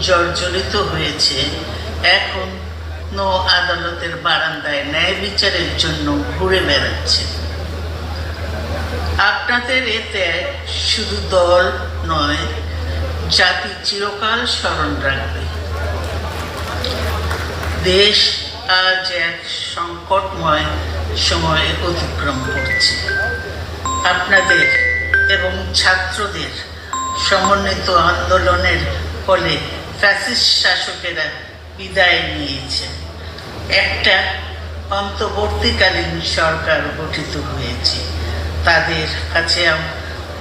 জর্জরিত হয়েছে। এখন নো আদালতের বারান্দায় ন্যায় বিচারের জন্য ঘুরে বেড়াচ্ছে। আপনাদের এতে শুধু দল নয়, জাতি চিরকাল স্মরণ রাখবে। দেশ আজ এক সংকটময় সময়ে অতিক্রম করছে। আপনাদের এবং ছাত্রদের সমন্বিত আন্দোলনের ফলে ফ্যাসিস্ট শাসকেরা বিদায় নিয়েছে একটা অন্তর্বর্তীকালীন সরকার গঠিত হয়েছে। তাদের কাছে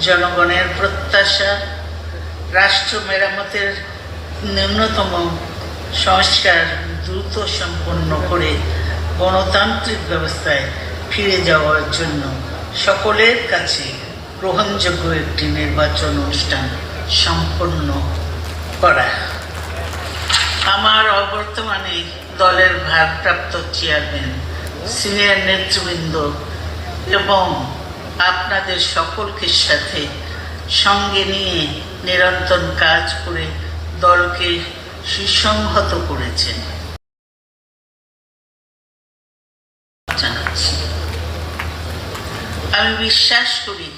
জনগণের প্রত্যাশা, রাষ্ট্র মেরামতের ন্যূনতম সংস্কার দ্রুত সম্পন্ন করে গণতান্ত্রিক ব্যবস্থায় ফিরে যাওয়ার জন্য সকলের কাছে গ্রহণযোগ্য একটি নির্বাচন অনুষ্ঠান সম্পন্ন করা। আমার অবর্তমানে দলের ভারপ্রাপ্ত চেয়ারম্যান, সিনিয়র নেতৃবৃন্দ এবং আপনাদের সকলকে সাথে সঙ্গে নিয়ে নিরন্তর কাজ করে দলকে সুসংহত করেছেন। আমি বিশ্বাস করি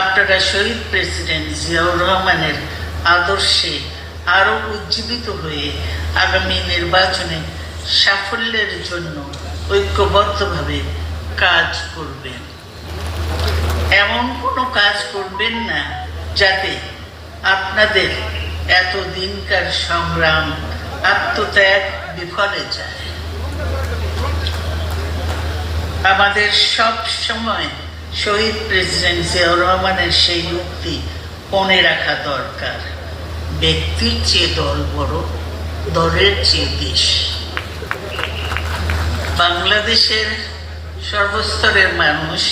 আপনারা শহীদ প্রেসিডেন্ট জিয়াউর রহমানের আদর্শে আরও উজ্জীবিত হয়ে আগামী নির্বাচনে সাফল্যের জন্য ঐক্যবদ্ধভাবে কাজ করবেন। এমন কোনো কাজ করবেন না যাতে আপনাদের এত দিনকার সংগ্রাম আত্মত্যাগ বিফলে যায়। আমাদের সব সময় শহীদ প্রেসিডেন্ট জিয়াউর রহমানের সেই উক্তি মনে রাখা দরকার। ব্যক্তির চেয়ে দল বড়, দলের চেয়ে দেশ। বাংলাদেশের সর্বস্তরের মানুষ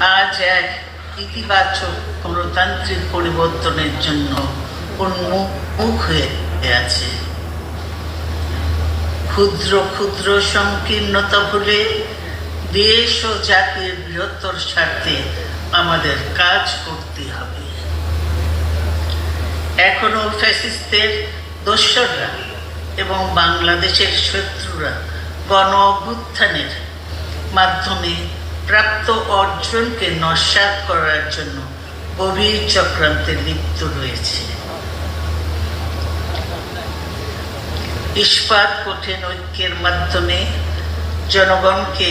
আজ এক ইতিবাচক গণতান্ত্রিক পরিবর্তনের জন্য উন্মুখ হয়ে আছে। ক্ষুদ্র ক্ষুদ্র সংকীর্ণতা ভুলে দেশ ও জাতির বৃহত্তর স্বার্থে আমাদের কাজ করতে এখনও ফ্যাসিস্টদের দোসররা এবং বাংলাদেশের শত্রুরা গণ অভ্যুত্থানের মাধ্যমে প্রাপ্ত অর্জনকে নস্যাৎ করার জন্য গভীর চক্রান্তে লিপ্ত রয়েছে। ইস্পাত কঠিন ঐক্যের মাধ্যমে জনগণকে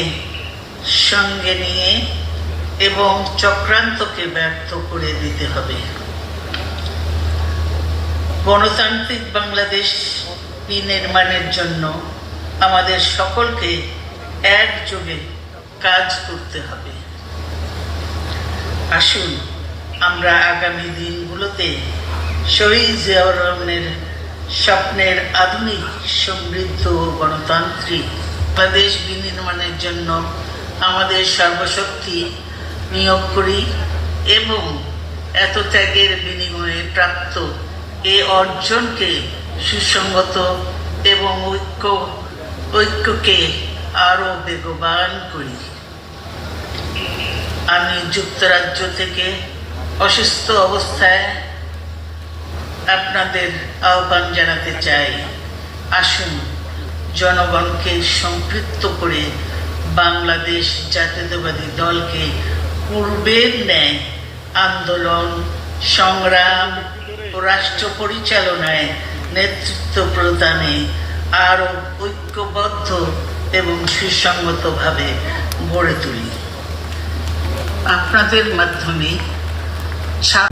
সঙ্গে নিয়ে এবং চক্রান্তকে ব্যর্থ করে দিতে হবে। গণতান্ত্রিক বাংলাদেশ বিনির্মাণের জন্য আমাদের সকলকে একযোগে কাজ করতে হবে। আসুন, আমরা আগামী দিনগুলোতে শহীদ জিয়াউর রহমানের স্বপ্নের আধুনিক, সমৃদ্ধ গণতান্ত্রিক বাংলাদেশ বিনির্মাণের জন্য আমাদের সর্বশক্তি নিয়োগ করি এবং এত ত্যাগের বিনিময়ে প্রাপ্ত এ অর্জনকে সুসঙ্গত এবং ঐক্য, ঐক্যকে আরও বেগবান করি। আমি যুক্তরাজ্য থেকে অসুস্থ অবস্থায় আপনাদের আহ্বান জানাতে চাই। আসুন, জনগণকে সম্পৃক্ত করে বাংলাদেশ জাতীয়তাবাদী দলকে পূর্বের ন্যায় আন্দোলন, সংগ্রাম রাষ্ট্র পরিচালনায় নেতৃত্ব প্রদানে আরও ঐক্যবদ্ধ এবং সুসংগতভাবে গড়ে তুলি। আপনাদের মাধ্যমে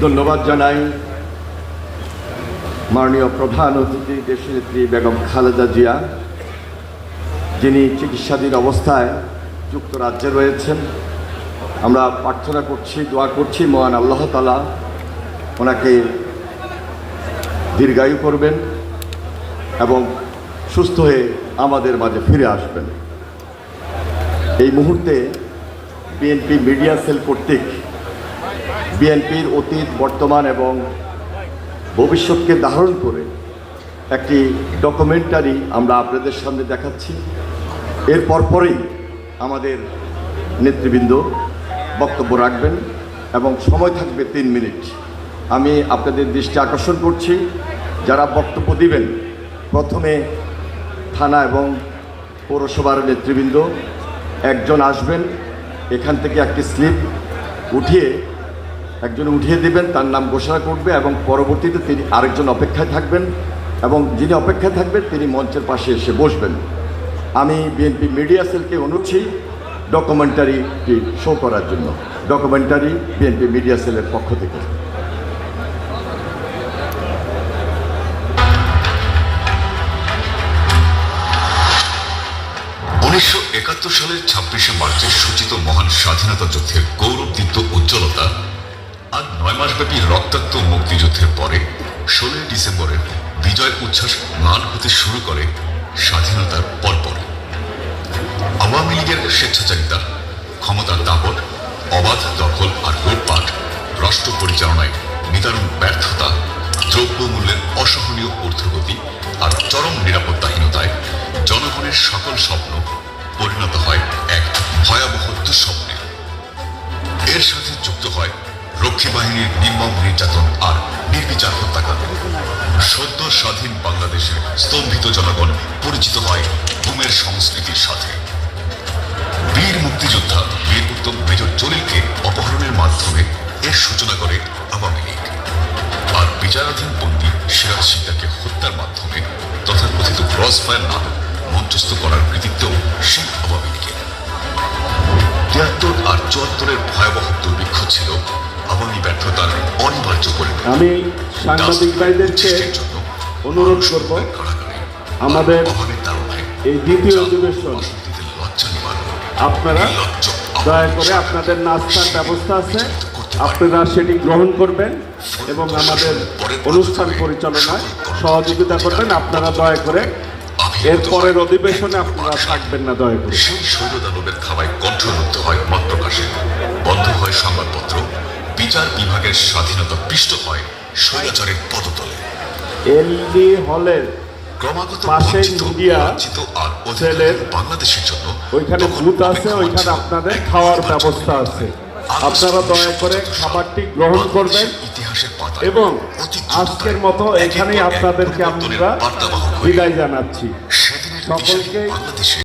ধন্যবাদ জানাই মাননীয় প্রধান অতিথি, দেশনেত্রী বেগম খালেদা জিয়া, যিনি চিকিৎসাধীন অবস্থায় যুক্তরাজ্যে রয়েছেন। আমরা প্রার্থনা করছি, দোয়া করছি মহান আল্লাহ তালা ওনাকে দীর্ঘায়ু করবেন এবং সুস্থ হয়ে আমাদের মাঝে ফিরে আসবেন। এই মুহূর্তে বিএনপি মিডিয়া সেল কর্তৃক বিএনপির অতীত, বর্তমান এবং ভবিষ্যৎকে ধারণ করে একটি ডকুমেন্টারি আমরা আপনাদের সামনে দেখাচ্ছি। এর পরপরই আমাদের নেতৃবৃন্দ বক্তব্য রাখবেন এবং সময় থাকবে তিন মিনিট। আমি আপনাদের দৃষ্টি আকর্ষণ করছি। যারা বক্তব্য দিবেন, প্রথমে থানা এবং পৌরসভার নেতৃবৃন্দ একজন আসবেন, এখান থেকে একটি স্লিপ উঠিয়ে একজন উঠিয়ে দিবেন, তার নাম ঘোষণা করবে এবং পরবর্তীতে তিনি আরেকজন অপেক্ষায় থাকবেন এবং যিনি অপেক্ষায় থাকবেন, তিনি মঞ্চের পাশে এসে বসবেন। আমি বিএনপি মিডিয়া সেলকে অনুরোধ ডকুমেন্টারিটি শো করার জন্য। ডকুমেন্টারি বিএনপি মিডিয়া সেলের পক্ষ থেকে। উনিশশো একাত্তর সালের ছাব্বিশে মার্চে সূচিত মহান স্বাধীনতা যুদ্ধের গৌরবদীপ্ত উজ্জ্বলতা আজ নয় মাসব্যাপী রক্তাক্ত মুক্তিযুদ্ধের পরে ষোলোই ডিসেম্বরের বিজয় উচ্ছ্বাস ম্লান হতে শুরু করে স্বাধীনতার পরপর। আওয়ামী লীগের স্বেচ্ছাচারিতা, ক্ষমতার দাপট, অবাধ দখল আর লুটপাট, রাষ্ট্র পরিচালনায় নিদারুণ ব্যর্থতা, দ্রব্যমূল্যের অসহনীয় ঊর্ধ্বগতি আর চরম নিরাপত্তাহীনতায় জনগণের সকল স্বপ্ন পরিণত হয় এক ভয়াবহ দুঃস্বপ্নে। এর সাথে যুক্ত হয় রক্ষী বাহিনীর নির্মম নির্যাতন আর নির্বিচার হত্যাকাণ্ড। সদ্য স্বাধীন বাংলাদেশের স্তম্ভিত জনগণ পরিচিত হয় ঘুমের সংস্কৃতির সাথে। বীর মুক্তিযোদ্ধা বীর উত্তম মেজর জলিলকে অপহরণের মাধ্যমে এর সূচনা করে আওয়ামী লীগ। আর বিচারাধীন বন্দী সিরাজ সিদ্দাকে হত্যার মাধ্যমে তথাকথিত ক্রস ফায়ার নাটক মঞ্চস্থ করার কৃতিত্ব সেই আওয়ামী লীগের তিয়াত্তর আর চুয়াত্তরের ভয়াবহ দুর্ভিক্ষ ছিল আওয়ামী ব্যর্থতার অনিবার্য পরিণতি আমি সাংবাদিক ভাইদেরকে অনুরোধ করব। আমাদের এই দ্বিতীয় অধিবেশন। আপনারা দয়া করে আপনাদের নাস্তার ব্যবস্থা আছে। আপনারা সেটি গ্রহণ করবেন এবং আমাদের অনুষ্ঠান পরিচালনায় সহযোগিতা করবেন। আপনারা দয়া করে এর পরের অধিবেশনে আপনারা থাকবেন না দয়া করে। সেই সৈন্যদানবের খাওয়ায় কণ্ঠরুদ্ধ হয় মত প্রকাশে বন্ধ হয় সংবাদপত্র। বিচার বিভাগের স্বাধীনতা পিষ্ট হয় স্বৈরাচারের পদতলে। এলডি হলের ক্রমাগত পাশে বঞ্চিত, মিডিয়া আর অধিকার বাংলাদেশের জন্য ওইখানে বুথ আছে ওইখানে আপনাদের খাওয়ার ব্যবস্থা আছে। আপনারা দয়া করে খাবারটি গ্রহণ করবেন। এবং আজকের মতো এখানেই আপনাদেরকে আমরা বিদায় জানাচ্ছি। সকলকে